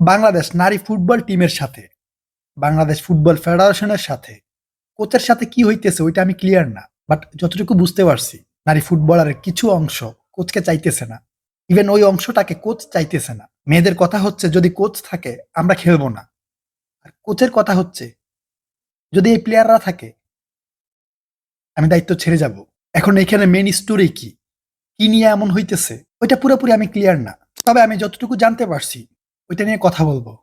বাংলাদেশ নারী ফুটবল টিমের সাথে, বাংলাদেশ ফুটবল ফেডারেশনের সাথে। কোচের সাথে কি হইতেছে ওইটা আমি ক্লিয়ার না বাট যতটুকু বুঝতে পারছি, নারী ফুটবলারের কিছু অংশ কোচকে চাইতেছে না। ইভেন ওই অংশটাকে কোচ চাইতেছে না। মেয়েদের কথা হচ্ছে, যদি কোচ থাকে, আমরা খেলব না। আর কোচের কথা হচ্ছে, যদি এই প্লেয়াররা থাকে, আমি দায়িত্ব ছেড়ে যাব। এখন এখানে মেন স্টোরি কি? কি নিয়ে এমন হইতেছে? ওইটা পুরোপুরি আমি ক্লিয়ার না। তবে আমি যতটুকু জানতে পারছি ওইটা নিয়ে কথা বলব।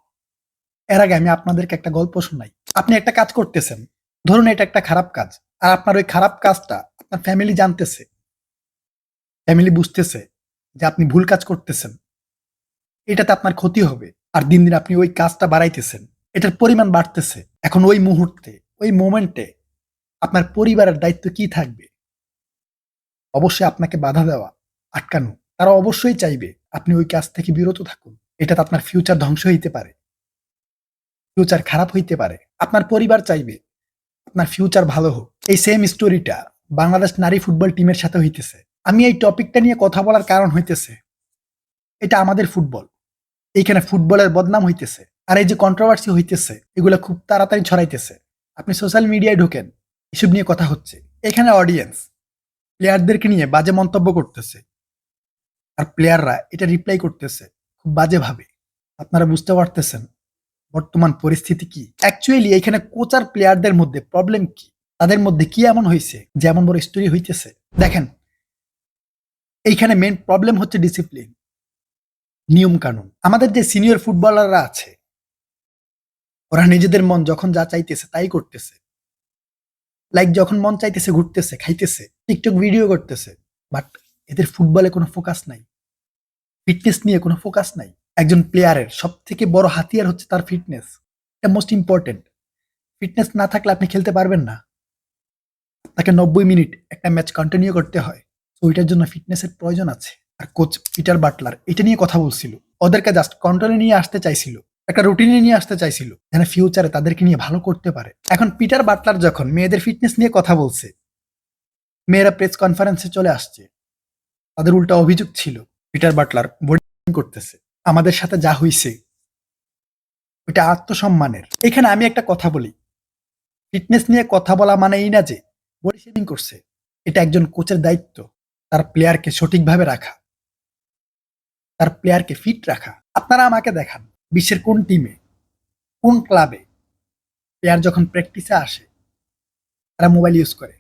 এর আগে আমি আপনাদেরকে একটা গল্প শোনাই। আপনি একটা কাজ করতেছেন। ধরুন এটা একটা খারাপ কাজ। আর আপনার ওই খারাপ কাজটা আপনার ফ্যামিলি জানতেছে। ফ্যামিলি বুঝতেছে যে আপনি ভুল কাজ করতেছেন। এটাতে আপনার ক্ষতি হবে। আর দিন দিন আপনি ওই কাজটা বাড়াইতেছেন। এটার পরিমাণ বাড়তেছে। এখন ওই মুহূর্তে, ওই মোমেন্টে আপনার পরিবারের দায়িত্ব কি থাকবে? অবশ্যই আপনাকে বাধা দেওয়া, আটকানো। তারা অবশ্যই চাইবে আপনি ওই কাজ থেকে বিরত থাকুন। এটাতে আপনার ফিউচার ধ্বংস হইতে পারে। ফিউচার খারাপ হইতে পারে। আপনার পরিবার চাইবে, আপনার ফিউচার ভালো হোক। এই সেম স্টোরিটা বাংলাদেশ নারী ফুটবল টিমের সাথে হইতেছে। আমি এই টপিকটা নিয়ে কথা বলার কারণ হইতেছে, এটা আমাদের ফুটবল এইখানে ফুটবলের বদনাম হইতেছে, আর এই যে কন্ট্রোভার্সি হইতেছে, এগুলো খুব তাড়াতাড়ি ছড়াইতেছে। আপনি সোশ্যাল মিডিয়ায় ঢোকেন, এসব নিয়ে কথা হচ্ছে। এখানে অডিয়েন্স প্লেয়ারদেরকে নিয়ে বাজে মন্তব্য করতেছে, আর প্লেয়াররা এটা রিপ্লাই করতেছে। বাজেভাবে। আপনারা বুঝতে পারতেছেন বর্তমান পরিস্থিতি কি? অ্যাকচুয়ালি এখানে কোচার প্লেয়ারদের মধ্যে প্রবলেম কি? তাদের মধ্যে কি এমন হয়েছে যে এমন বড় স্টোরি হইতেছে? দেখেন, এইখানে মেন প্রবলেম হচ্ছে ডিসিপ্লিন নিয়ম কানুন আমাদের যে সিনিয়র ফুটবলাররা আছে, ওরা নিজেদের মন যখন যা চাইতেছে তাই করতেছে। লাইক যখন মন চাইতেছে, ঘুরতেছে, খাইতেছে টিকটক ভিডিও করতেছে বাট এদের ফুটবলে কোনো ফোকাস নাই। ফিটনেস নিয়ে কোনো ফোকাস নাই। একজন প্লেয়ারের সব থেকে বড় হাতিয়ার হচ্ছে তার ফিটনেস এটা মোস্ট ইম্পর্টেন্ট ফিটনেস না থাকলে আপনি খেলতে পারবেন না। তাকে নব্বই মিনিট একটা ম্যাচ কন্টিনিউ করতে হয়। তো ওইটার জন্য ফিটনেসের প্রয়োজন আছে। আর কোচ পিটার বাটলার এটা নিয়ে কথা বলছিল। ওদেরকে জাস্ট কন্ট্রোলে নিয়ে আসতে চাইছিল। একটা রুটিনে নিয়ে আসতে চাইছিল। যেন ফিউচারে তাদেরকে নিয়ে ভালো করতে পারে। এখন পিটার বাটলার যখন মেয়েদের ফিটনেস নিয়ে কথা বলছে, মেয়েরা প্রেস কনফারেন্সে চলে আসছে। তাদের উল্টা অভিযোগ ছিল। পিটার বাটলার বোর্ডিং করতেছে। আমাদের সাথে যা হইছে, ওইটা আত্মসম্মানের। এখানে আমি একটা কথা বলি। ফিটনেস নিয়ে কথা বলা মানে এই না যে বডি শেভিং করছে। এটা একজন কোচের দায়িত্ব। তার প্লেয়ারকে সঠিকভাবে রাখা। তার প্লেয়ারকে ফিট রাখা। আপনারা আমাকে দেখান বিশ্বের কোন টিমে কোন ক্লাবে প্লেয়ার যখন প্র্যাকটিসে আসে, তারা মোবাইল ইউজ করে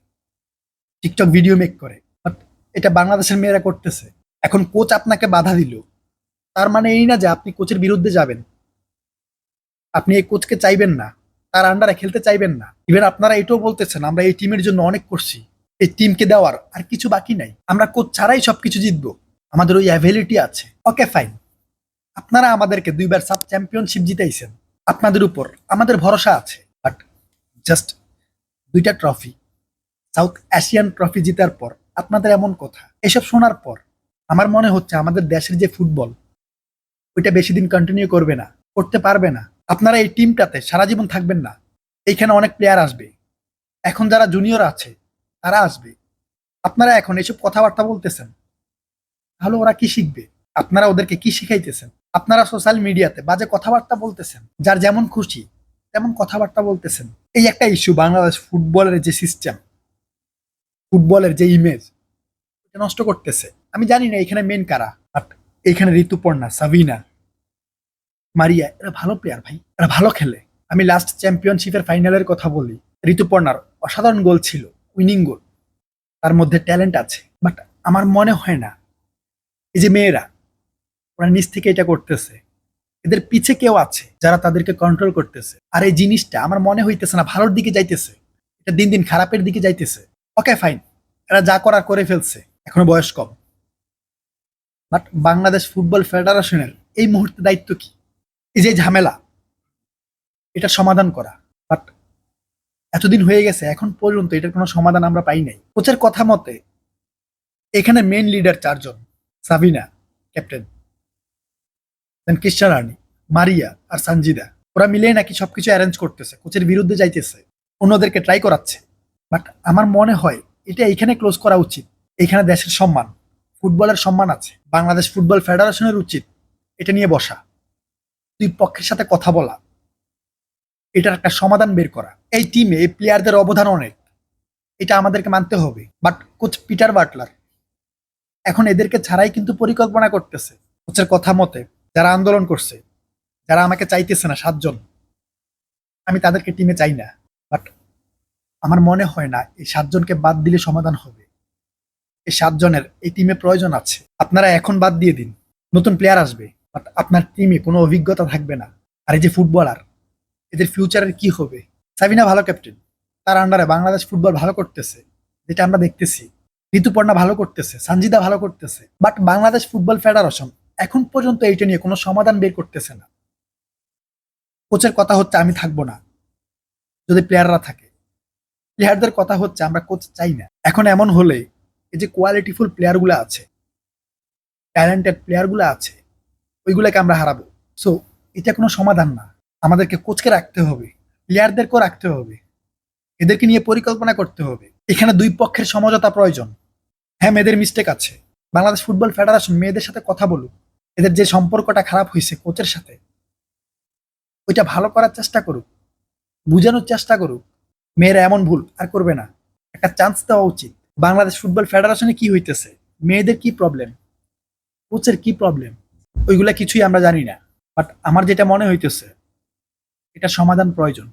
টিকটক ভিডিও মেক করে। বাট এটা বাংলাদেশের মেয়েরা করতেছে। এখন কোচ আপনাকে বাধা দিল। তার মানে এই না যে আপনি কোচের বিরুদ্ধে যাবেন। আপনি এই কোচকে চাইবেন না। তার আন্ডারে খেলতে চাইবেন না। ইভেন আপনারা এটাও বলতেছেন, আমরা এই টিমের জন্য অনেক করছি। এই টিমকে দেওয়ার আর কিছু বাকি নাই। আমরা কোচ ছাড়াই সব কিছু জিতবো। আমাদের ওই অ্যাভেলিটি আছে। ওকে ফাইন আপনারা আমাদেরকে দুইবার সাব চ্যাম্পিয়নশিপ জিতাইছেন। আপনাদের উপর আমাদের ভরসা আছে। বাট জাস্ট দুইটা ট্রফি সাউথ এশিয়ান ট্রফি জিতার পর আপনাদের এমন কথা। এসব শোনার পর আমার মনে হচ্ছে আমাদের দেশের যে ফুটবল, ওইটা বেশি দিন কন্টিনিউ করবে না, করতে পারবে না। আপনারা এই টিমটাতে সারা জীবন থাকবেন না। এইখানে অনেক প্লেয়ার আসবে। এখন যারা জুনিয়র আছে, তারা আসবে। আপনারা এখন এসব কথাবার্তা বলতেছেন, তাহলে ওরা কি শিখবে? আপনারা ওদেরকে কি শিখাইতেছেন? আপনারা সোশ্যাল মিডিয়াতে বাজে কথাবার্তা বলতেছেন, যার যেমন খুশি, তেমন কথাবার্তা বলতেছেন। এই একটা ইস্যু বাংলাদেশ ফুটবলের যে সিস্টেম ফুটবলের যে ইমেজ নষ্ট করতেছে। আমি জানি না এখানে মেন কারা বাট এইখানে ঋতুপর্ণা, সাবিনা, মারিয়া, এরা ভালো প্লেয়ার ভাই, এরা ভালো খেলে। আমি লাস্ট চ্যাম্পিয়নশিপের ফাইনালের কথা বলি, ঋতুপর্ণার অসাধারণ গোল ছিল উইনিং গোল তার মধ্যে ট্যালেন্ট আছে বাট আমার মনে হয় না, এই যে মেয়েরা, ওরা নিচ থেকে এটা করতেছে। এদের পিছে কেউ আছে, যারা তাদেরকে কন্ট্রোল করতেছে। আর এই জিনিসটা আমার মনে হইতেছে না, ভালোর দিকে যাইতেছে। এটা দিন দিন খারাপের দিকে যাইতেছে। ওকে ফাইন এরা যা করার করে ফেলছে। এখনও বয়স কম। বাট বাংলাদেশ ফুটবল ফেডারেশনের এই মুহূর্তে দায়িত্ব কি? এই যে ঝামেলা এটা সমাধান করা। বাট এতদিন হয়ে গেছে, এখন পর্যন্ত এটার কোনো সমাধান আমরা পাই নাই। কোচের কথা মতে, এখানে মেন লিডার চারজন, সাবিনা ক্যাপ্টেন দেন ক্রিশ্চান রানি মারিয়া আর সঞ্জিদা ওরা মিলে নাকি সবকিছু অ্যারেঞ্জ করতেছে, কোচের বিরুদ্ধে যাইতেছে, অন্যদেরকে ট্রাই করাচ্ছে। বাট আমার মনে হয়, এটা এখানে ক্লোজ করা উচিত। এইখানে দেশের সম্মান, ফুটবলের সম্মান আছে। বাংলাদেশ ফুটবল ফেডারেশনের উচিত এটা নিয়ে বসা। দুই পক্ষের সাথে কথা বলা। এটার একটা সমাধান বের করা। এই টিমে এই প্লেয়ারদের অবদান অনেক। এটা আমাদেরকে মানতে হবে। বাট কোচ পিটার বাটলার এখন এদেরকে ছাড়াই কিন্তু পরিকল্পনা করতেছে। কোচের কথা মতে যারা আন্দোলন করছে, যারা আমাকে চাইতেছে না সাতজন, আমি তাদেরকে টিমে চাই না। বাট আমার মনে হয় না এই সাতজনকে বাদ দিলে সমাধান হবে। এই সাতজনের, এই টিমে প্রয়োজন আছে। আপনারা এখন বাদ দিয়ে দিন। নতুন প্লেয়ার আসবে বাট আপনার টিমে কোনো অভিজ্ঞতা থাকবে না। আর এই যে ফুটবলার এদের ফিউচারের কি হবে? সাবিনা ভালো ক্যাপ্টেন তার আন্ডারে বাংলাদেশ ফুটবল ভালো করতেছে, যেটা আমরা দেখতেছি। ঋতুপর্ণা ভালো করতেছে সঞ্জিদা ভালো করতেছে বাট বাংলাদেশ ফুটবল ফেডারেশন এখন পর্যন্ত এইটা নিয়ে কোনো সমাধান বের করতেছে না। কোচের কথা হচ্ছে, আমি থাকব না। যদি প্লেয়াররা থাকে প্লেয়ারদের কথা হচ্ছে, আমরা কোচ চাই না। এখন এমন হলে এই যে কোয়ালিটিফুল প্লেয়ারগুলো আছে ট্যালেন্টেড প্লেয়ারগুলো আছে, ওইগুলোকে আমরা হারাবো। সো এটা কোনো সমাধান না। আমাদেরকে কোচকে রাখতে হবে প্লেয়ারদেরকেও রাখতে হবে, এদেরকে নিয়ে পরিকল্পনা করতে হবে। এখানে দুই পক্ষের সমঝোতা প্রয়োজন। হ্যাঁ মেয়েদের মিস্টেক আছে। বাংলাদেশ ফুটবল ফেডারেশন মেয়েদের সাথে কথা বলুক। এদের যে সম্পর্কটা খারাপ হয়েছে কোচের সাথে, ওইটা ভালো করার চেষ্টা করুক, বুঝানোর চেষ্টা করুক। মেয়েরা এমন ভুল আর করবে না। একটা চান্স দেওয়া উচিত। বাংলাদেশ ফুটবল ফেডারেশনে কি হইতেছে? মেয়েদের কি প্রবলেম কোচের কি প্রবলেম ওইগুলা কিছুই আমরা জানি না। বাট আমার যেটা মনে হইতেছে, এটা সমাধান প্রয়োজন।